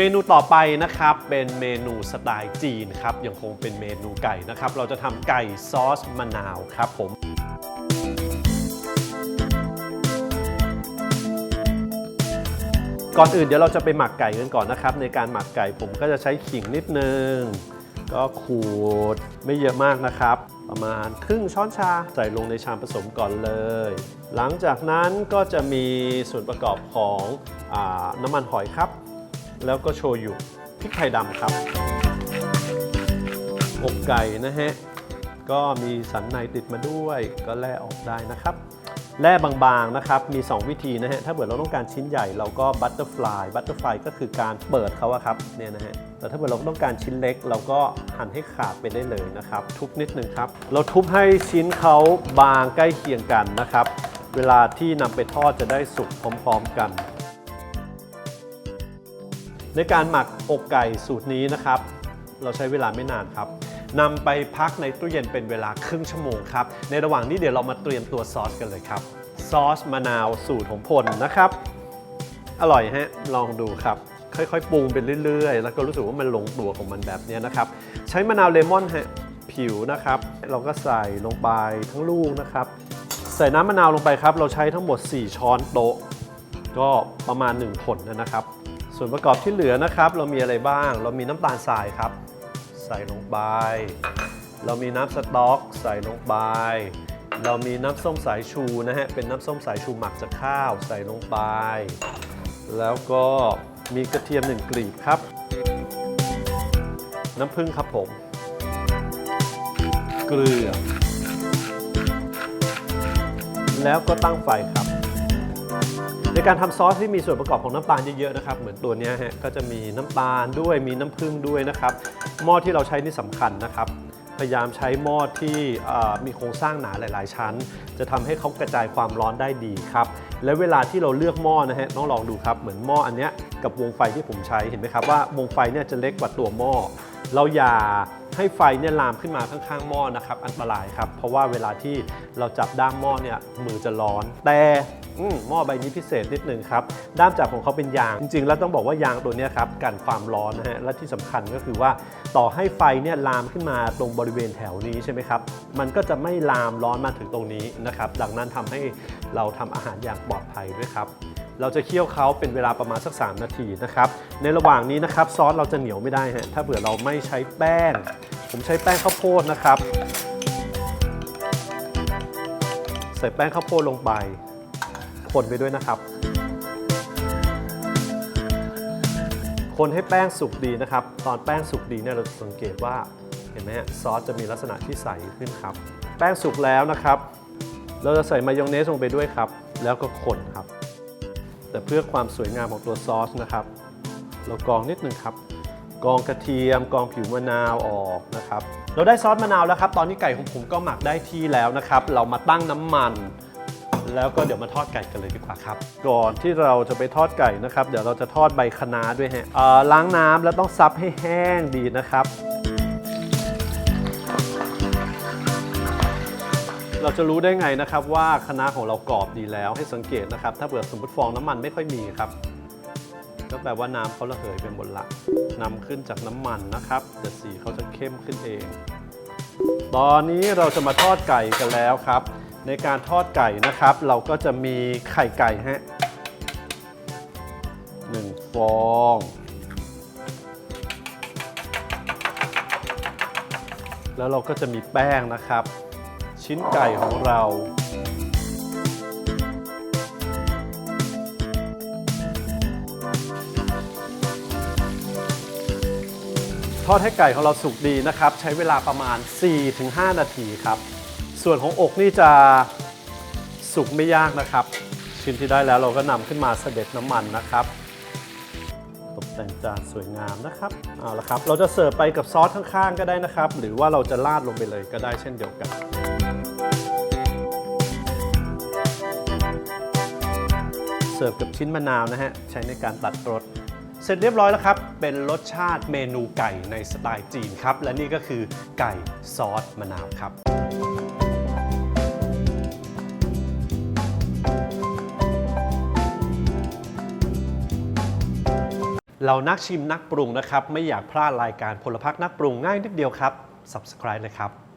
เมนูต่อไปนะครับเป็นเมนูสไตล์จีนครับยังคงเป็นเมนูไก่นะครับ เราจะทำไก่ซอสมะนาวครับผมก่อนอื่นเดี๋ยวเราจะไปหมักไก่กันก่อนนะครับ ในการหมักไก่ผมก็จะใช้ขิงนิดนึง ก็ขูดไม่เยอะมากนะครับ ประมาณครึ่งช้อนชาใส่ลงในชามผสมก่อนเลย หลังจากนั้นก็จะมีส่วนประกอบของอน้ำมันหอยครับ แล้วก็โชยุพริกไทยดำครับ อกไก่นะฮะ ก็มีสันในติดมาด้วยก็แล่ออกได้นะครับ แล่บางๆนะครับ มี 2 วิธีนะฮะ ถ้าเกิดเราต้องการชิ้นใหญ่เราก็บัตเตอร์ฟลายบัตเตอร์ฟลายก็คือการเปิดเขาอะครับเนี่ยนะฮะ แต่ถ้าเกิดเราต้องการชิ้นเล็ก เราก็หั่นให้ขาดไปได้เลยนะครับ ทุบนิดนึงครับ เราทุบให้ชิ้นเขาบางใกล้เคียงกันนะครับ เวลาที่นำไปทอดจะได้สุกพร้อม ๆ กัน ในการหมักอกไก่สูตรนี้นะครับ เราใช้เวลาไม่นานครับนำไปพักในตู้เย็นเป็นเวลาครึ่งชั่วโมงครับ ในระหว่างนี้เดี๋ยวเรามาเตรียมตัวซอสกันเลยครับ ซอสมะนาวสูตรของพลนะครับ อร่อยฮะ ลองดูครับ ค่อยๆ ปรุงไปเรื่อยๆ แล้วก็รู้สึกว่ามันลงตัวของมันแบบนี้นะครับ ใช้มะนาวเลมอนฮะ ผิวนะครับ เราก็ใส่ลงไปทั้งลูกนะครับ ใส่น้ำมะนาวลงไปครับ เราใช้ทั้งหมด 4 ช้อนโต๊ะ ก็ประมาณ 1 ผลนะครับ ส่วนประกอบที่เหลือนะครับ เรามีอะไรบ้าง เรามีน้ำตาลทรายครับ ใส่ลงไป เรามีน้ำสต๊อกใส่ลงไป เรามีน้ำส้มสายชูนะฮะ เป็นน้ำส้มสายชูหมักจากข้าวใส่ลงไป แล้วก็มีกระเทียมหนึ่งกลีบครับ น้ำผึ้งครับผม เกลือ แล้วก็ตั้งไฟครับ ในการทำซอสที่มีส่วนประกอบของน้ำตาลเยอะๆนะครับ เหมือนตัวนี้ฮะก็จะมีน้ำตาลด้วยมีน้ำผึ้งด้วยนะครับ หม้อที่เราใช้นี่สำคัญนะครับ พยายามใช้หม้อที่มีโครงสร้างหนาหลาย ๆ ชั้น จะทำให้เขากระจายความร้อนได้ดีครับ และเวลาที่เราเลือกหม้อนะฮะต้องลองดูครับ เหมือนหม้ออันเนี้ยกับวงไฟที่ผมใช้เห็นไหมครับว่าวงไฟเนี่ยจะเล็กกว่าตัวหม้อเราอย่าให้ไฟเนี่ยลามขึ้นมาข้างๆหม้อนะครับ อันตรายครับ เพราะว่าเวลาที่เราจับด้ามหม้อเนี่ยมือจะร้อน แต่ อืมหม้อใบนี้พิเศษนิดนึงครับ ด้ามจับของเขาเป็นยาง จริง ๆ แล้วต้องบอกว่ายางตัวนี้ครับกันความร้อนนะฮะ และที่สำคัญก็คือว่าต่อให้ไฟเนี่ยลามขึ้นมาตรงบริเวณแถวนี้ใช่ไหมครับ มันก็จะไม่ลามร้อนมาถึงตรงนี้นะครับ ดังนั้นทำให้เราทำอาหารอย่างปลอดภัยด้วยครับเราจะเคี่ยวเขาเป็นเวลาประมาณสัก 3 นาทีนะครับ ในระหว่างนี้นะครับซอสเราจะเหนียวไม่ได้ฮะ ถ้าเผื่อเราไม่ใช้แป้ง ผมใช้แป้งข้าวโพดนะครับ ใส่แป้งข้าวโพดลงไป คนไปด้วยนะครับ คนให้แป้งสุกดีนะครับ ตอนแป้งสุกดีเนี่ยเราจะสังเกตว่าเห็นไหมฮะซอสจะมีลักษณะที่ใสขึ้นครับ แป้งสุกแล้วนะครับ เราจะใส่มายองเนสลงไปด้วยครับ แล้วก็คนครับ แต่เพื่อความสวยงามของตัวซอสนะครับ เรากรองนิดนึงครับกรองกระเทียมกรองผิวมะนาวออกนะครับ เราได้ซอสมะนาวแล้วครับ ตอนนี้ไก่ของผมก็หมักได้ที่แล้วนะครับ เรามาตั้งน้ำมัน แล้วก็เดี๋ยวมาทอดไก่กันเลยดีกว่าครับ ก่อนที่เราจะไปทอดไก่นะครับ เดี๋ยวเราจะทอดใบคะน้าด้วยฮะล้างน้ำแล้วต้องซับให้แห้งดีนะครับ เราจะรู้ได้ไงนะครับว่าคะน้าของเรากรอบดีแล้วให้สังเกตนะครับ ถ้าเกิดสมมติฟองน้ำมันไม่ค่อยมีครับก็แปลว่าน้ำเขาระเหยไปหมดละนำขึ้นจากน้ำมันนะครับเดี๋ยวสีเขาจะเข้มขึ้นเอง ตอนนี้เราจะมาทอดไก่กันแล้วครับ ในการทอดไก่นะครับ เราก็จะมีไข่ไก่ฮะหนึ่งฟองแล้วเราก็จะมีแป้งนะครับ ชิ้นไก่ของเรา ทอดให้ไก่ของเราสุกดีนะครับ ใช้เวลาประมาณ 4-5 นาทีครับ ส่วนของอกนี่จะสุกไม่ยากนะครับ ชิ้นที่ได้แล้วเราก็นำขึ้นมาเสด็จน้ำมันนะครับ ตกแต่งจานสวยงามนะครับเอาละครับเราจะเสิร์ฟไปกับซอสข้างๆก็ได้นะครับ หรือว่าเราจะราดลงไปเลยก็ได้เช่นเดียวกันเสิร์ฟกับชิ้นมะนาวนะฮะใช้ในการตัดรสเสร็จเรียบร้อยแล้วครับ เป็นรสชาติเมนูไก่ในสไตล์จีนครับ และนี่ก็คือไก่ซอสมะนาวครับ เรานักชิมนักปรุงนะครับ ไม่อยากพลาดรายการพลพักนักปรุงง่ายนิดเดียวครับ subscribe เลยครับ